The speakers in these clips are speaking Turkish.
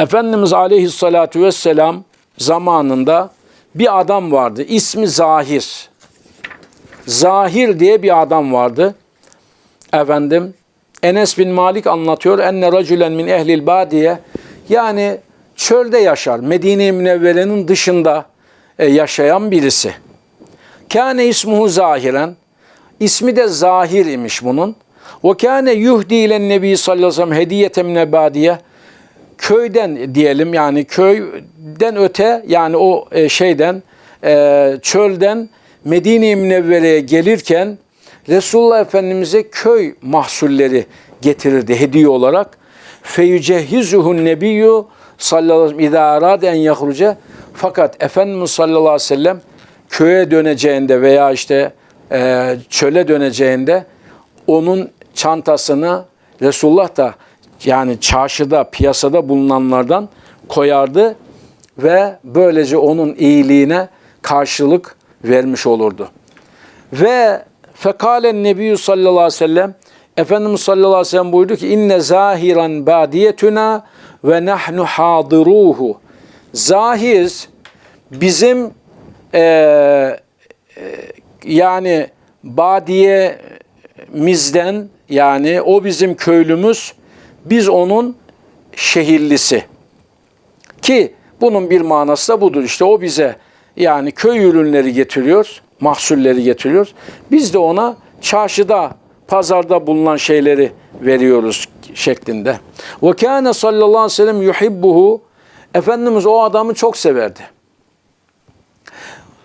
Efendimiz Aleyhisselatü Vesselam zamanında bir adam vardı. İsmi Zahir. Zahir diye bir adam vardı. Efendim Enes bin Malik anlatıyor. Enne racülen min ehlil badiye. Yani çölde yaşar. Medine-i Münevvere'nin dışında e, yaşayan birisi. Kâne ismuhu zahiren. İsmi de Zahir imiş bunun. Ve kâne yuhdi ile nebi sallallahu aleyhi ve sellem hediyete min badiye. Köyden diyelim yani köyden öte yani o e, şeyden e, çölden Medine-i Münevvere'ye gelirken Resulullah Efendimiz'e köy mahsulleri getirirdi hediye olarak. Feyücehhizuhun nebiyyü sallallahu aleyhi ve sellem en yahruce. Fakat Efendimiz sallallahu aleyhi ve sellem köye döneceğinde veya işte e, çöle döneceğinde onun çantasını Resulullah da yani çarşıda, piyasada bulunanlardan koyardı ve böylece onun iyiliğine karşılık vermiş olurdu. Ve fekalen nebiyyü sallallahu aleyhi ve sellem Efendimiz sallallahu aleyhi ve sellem buyurdu ki inne zahiran badiyetuna ve nahnu hadiruhu. Zahir bizim e, e, yani badiyemizden yani o bizim köylümüz biz onun şehirlisi. Ki bunun bir manası da budur. İşte o bize yani köy ürünleri getiriyor, mahsulleri getiriyor. Biz de ona çarşıda, pazarda bulunan şeyleri veriyoruz şeklinde. Ve kâne sallallahu aleyhi ve sellem yuhibbuhu Efendimiz o adamı çok severdi.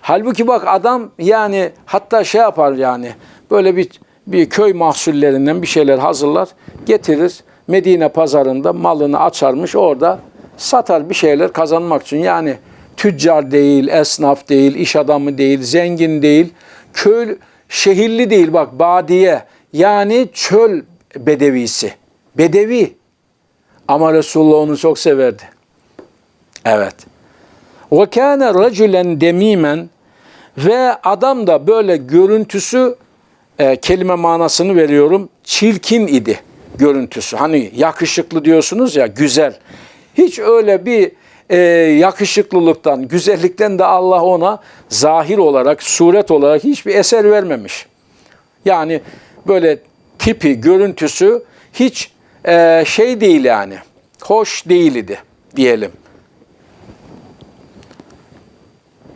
Halbuki bak adam yani hatta şey yapar yani böyle bir bir köy mahsullerinden bir şeyler hazırlar, getirir. Medine pazarında malını açarmış orada satar bir şeyler kazanmak için. Yani tüccar değil, esnaf değil, iş adamı değil, zengin değil, köy şehirli değil bak badiye yani çöl bedevisi. Bedevi. Ama Resulullah onu çok severdi. Evet. Ve kâne racülen demimen ve adam da böyle görüntüsü e, kelime manasını veriyorum. Çirkin idi görüntüsü. Hani yakışıklı diyorsunuz ya güzel. Hiç öyle bir e, yakışıklılıktan, güzellikten de Allah ona zahir olarak, suret olarak hiçbir eser vermemiş. Yani böyle tipi, görüntüsü hiç e, şey değil yani. Hoş değil idi diyelim.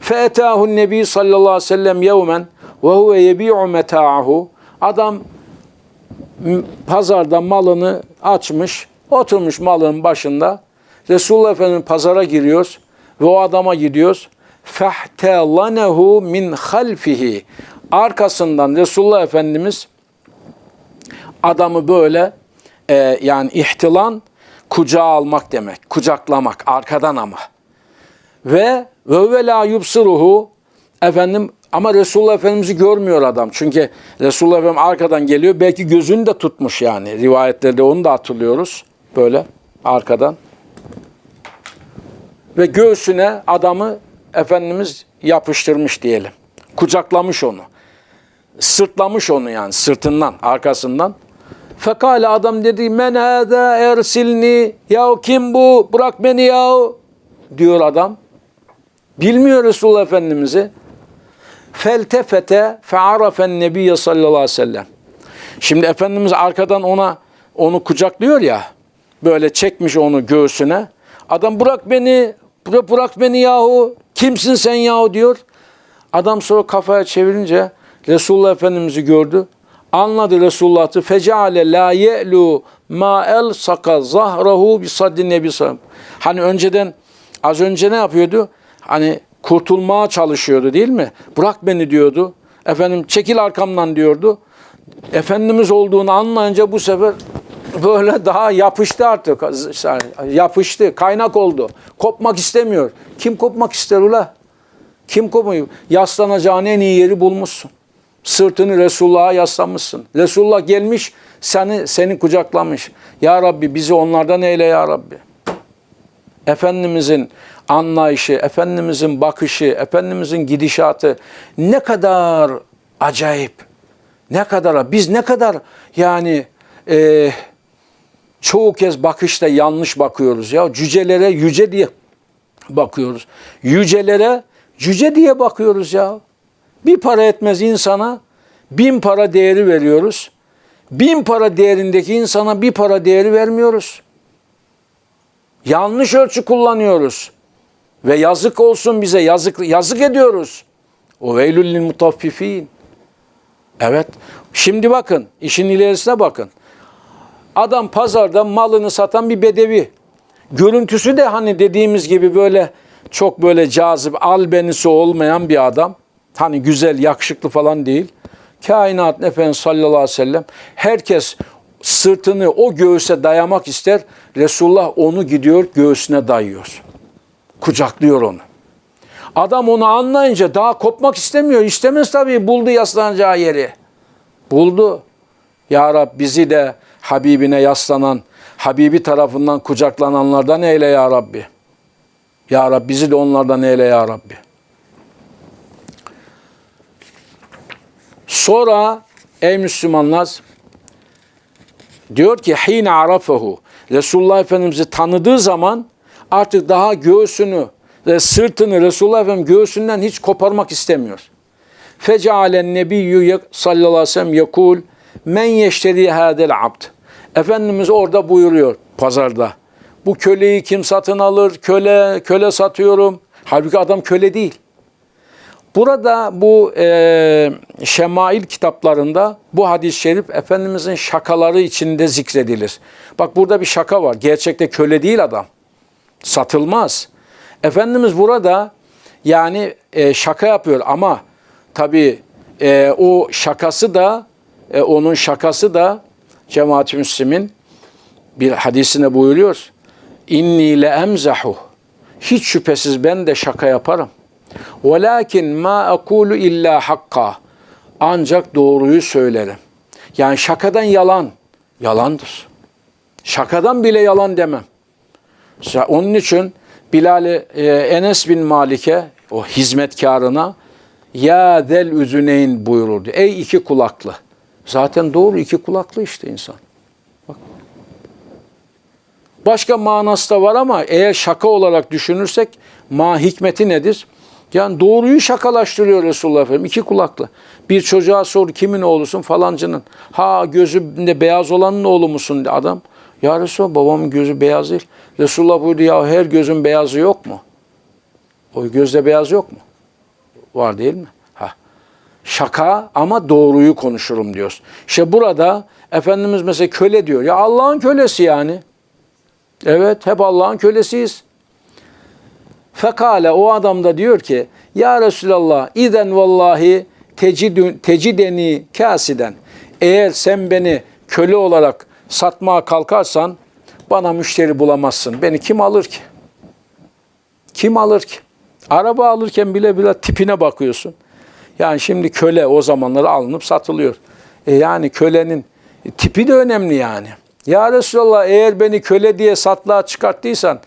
فَاَتَاهُ النَّبِي sallallahu aleyhi ve sellem yevmen وَهُوَ يَبِيعُ مَتَاعَهُ Adam m- pazarda malını açmış, oturmuş malın başında. Resulullah Efendimiz pazara giriyor ve o adama gidiyoruz. فَاحْتَلَنَهُ min halfihi Arkasından Resulullah Efendimiz adamı böyle e, yani ihtilan kucağa almak demek. Kucaklamak arkadan ama. Ve ve ve la yubsiruhu efendim ama Resulullah Efendimiz'i görmüyor adam. Çünkü Resulullah Efendimiz arkadan geliyor. Belki gözünü de tutmuş yani. Rivayetlerde onu da hatırlıyoruz. Böyle arkadan. Ve göğsüne adamı Efendimiz yapıştırmış diyelim. Kucaklamış onu. Sırtlamış onu yani sırtından, arkasından. Fekale adam dedi men hâdâ ersilni yahu kim bu bırak beni yahu diyor adam. Bilmiyor Resulullah Efendimiz'i. Feltefete fe'arafen nebiyye sallallahu aleyhi ve sellem. Şimdi Efendimiz arkadan ona onu kucaklıyor ya. Böyle çekmiş onu göğsüne. Adam bırak beni, bırak, beni yahu. Kimsin sen yahu diyor. Adam sonra kafaya çevirince Resulullah Efendimiz'i gördü. Anladı Resulullah'ı. Feceale la ye'lu ma el saka zahrahu bi saddin nebi. Hani önceden az önce ne yapıyordu? Hani kurtulmaya çalışıyordu değil mi? Bırak beni diyordu. Efendim çekil arkamdan diyordu. Efendimiz olduğunu anlayınca bu sefer böyle daha yapıştı artık. Yapıştı, kaynak oldu. Kopmak istemiyor. Kim kopmak ister ula? Kim kopuyor? Yaslanacağın en iyi yeri bulmuşsun. Sırtını Resulullah'a yaslanmışsın. Resulullah gelmiş seni seni kucaklamış. Ya Rabbi bizi onlardan eyle ya Rabbi. Efendimizin anlayışı, Efendimizin bakışı, Efendimizin gidişatı ne kadar acayip. Ne kadar biz ne kadar yani e, çoğu kez bakışta yanlış bakıyoruz ya. Cücelere yüce diye bakıyoruz. Yücelere cüce diye bakıyoruz ya. Bir para etmez insana bin para değeri veriyoruz. Bin para değerindeki insana bir para değeri vermiyoruz. Yanlış ölçü kullanıyoruz. Ve yazık olsun bize yazık yazık ediyoruz. O veylül mutaffifin. Evet. Şimdi bakın, işin ilerisine bakın. Adam pazarda malını satan bir bedevi. Görüntüsü de hani dediğimiz gibi böyle çok böyle cazip, albenisi olmayan bir adam. Hani güzel, yakışıklı falan değil. Kainat Efendimiz sallallahu aleyhi ve sellem herkes sırtını o göğüse dayamak ister. Resulullah onu gidiyor göğsüne dayıyor. Kucaklıyor onu. Adam onu anlayınca daha kopmak istemiyor. İstemez tabii buldu yaslanacağı yeri. Buldu. Ya Rab bizi de Habibine yaslanan, Habibi tarafından kucaklananlardan eyle ya Rabbi. Ya Rabbi bizi de onlardan eyle ya Rabbi. Sonra ey Müslümanlar diyor ki hine arafehu Resulullah Efendimiz'i tanıdığı zaman artık daha göğsünü ve sırtını Resulullah Efendimiz göğsünden hiç koparmak istemiyor. Fecealen nebiyyü sallallahu aleyhi ve sellem yekul men yeşteri hadel abd. Efendimiz orada buyuruyor pazarda. Bu köleyi kim satın alır? Köle, köle satıyorum. Halbuki adam köle değil. Burada bu e, şemail kitaplarında bu hadis-i şerif Efendimizin şakaları içinde zikredilir. Bak burada bir şaka var. Gerçekte köle değil adam. Satılmaz. Efendimiz burada yani e, şaka yapıyor ama tabii e, o şakası da e, onun şakası da cemaat-i müslimin bir hadisine buyuruyor. İnni le emzahu. Hiç şüphesiz ben de şaka yaparım. Velakin ma akulu illa hakka. Ancak doğruyu söylerim. Yani şakadan yalan, yalandır. Şakadan bile yalan demem. Onun için Bilal e, Enes bin Malik'e o hizmetkarına ya del üzüneyn buyururdu. Ey iki kulaklı. Zaten doğru iki kulaklı işte insan. Bak. Başka manası da var ama eğer şaka olarak düşünürsek ma hikmeti nedir? Yani doğruyu şakalaştırıyor Resulullah Efendimiz. İki kulaklı. Bir çocuğa sor kimin oğlusun falancının. Ha gözünde beyaz olanın oğlu musun adam. Ya Resulallah babamın gözü beyaz değil. Resulullah buyurdu ya her gözün beyazı yok mu? O gözde beyaz yok mu? Var değil mi? Ha. Şaka ama doğruyu konuşurum diyoruz. İşte burada Efendimiz mesela köle diyor. Ya Allah'ın kölesi yani. Evet hep Allah'ın kölesiyiz. Fekale o adam da diyor ki Ya Resulallah iden vallahi tecideni kasiden. Eğer sen beni köle olarak satmaya kalkarsan bana müşteri bulamazsın. Beni kim alır ki? Kim alır ki? Araba alırken bile bile tipine bakıyorsun. Yani şimdi köle o zamanlar alınıp satılıyor. E yani kölenin tipi de önemli yani. Ya Resulallah eğer beni köle diye satlığa çıkarttıysan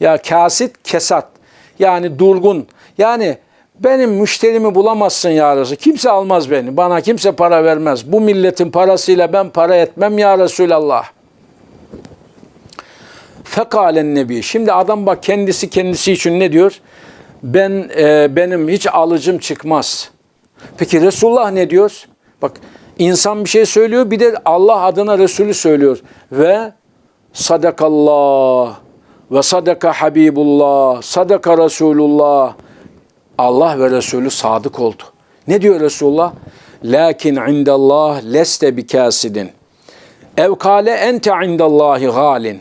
ya kasit kesat yani durgun yani benim müşterimi bulamazsın ya Resulallah. Kimse almaz beni. Bana kimse para vermez. Bu milletin parasıyla ben para etmem ya Resulallah. Fekalen nebi. Şimdi adam bak kendisi kendisi için ne diyor? Ben e, benim hiç alıcım çıkmaz. Peki Resulullah ne diyor? Bak insan bir şey söylüyor bir de Allah adına Resulü söylüyor. Ve sadakallah ve sadaka Habibullah, sadaka Resulullah. Allah ve Resulü sadık oldu. Ne diyor Resulullah? Lakin indallah leste bikasidin. Ev kale ente indallahi galin.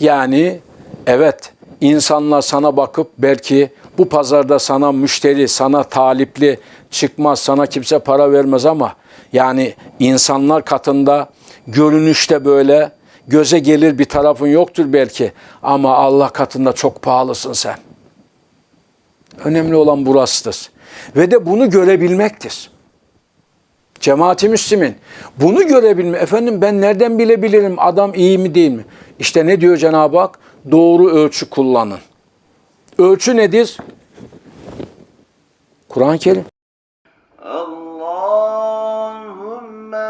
Yani evet insanlar sana bakıp belki bu pazarda sana müşteri, sana talipli çıkmaz, sana kimse para vermez ama yani insanlar katında görünüşte böyle göze gelir bir tarafın yoktur belki ama Allah katında çok pahalısın sen. Önemli olan burasıdır. Ve de bunu görebilmektir. Cemaati Müslümin bunu görebilme. Efendim ben nereden bilebilirim adam iyi mi değil mi? İşte ne diyor Cenab-ı Hak? Doğru ölçü kullanın. Ölçü nedir? Kur'an-ı Kerim. Allah